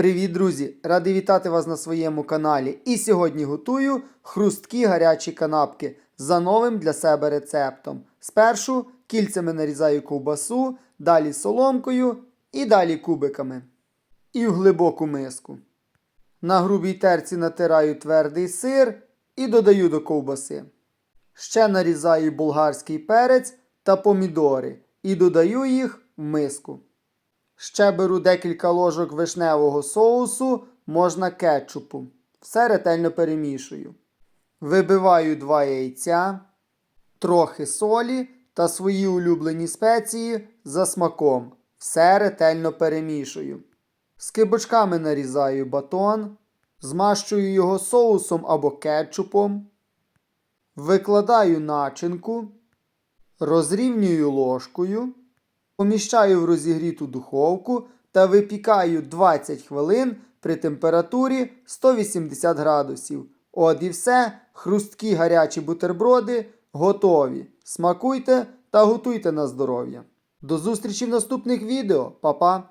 Привіт, друзі! Радий вітати вас на своєму каналі. І сьогодні готую хрусткі гарячі канапки за новим для себе рецептом. Спершу кільцями нарізаю ковбасу, далі соломкою і далі кубиками. І в глибоку миску. На грубій терці натираю твердий сир і додаю до ковбаси. Ще нарізаю болгарський перець та помідори і додаю їх в миску. Ще беру декілька ложок вишневого соусу, можна кетчупу. Все ретельно перемішую. Вибиваю два яйця, трохи солі та свої улюблені спеції за смаком. Все ретельно перемішую. З кибочками нарізаю батон, змащую його соусом або кетчупом, викладаю начинку, розрівнюю ложкою. Поміщаю в розігріту духовку та випікаю 20 хвилин при температурі 180 градусів. От і все, хрусткі гарячі бутерброди готові. Смакуйте та готуйте на здоров'я. До зустрічі в наступних відео, Па-па!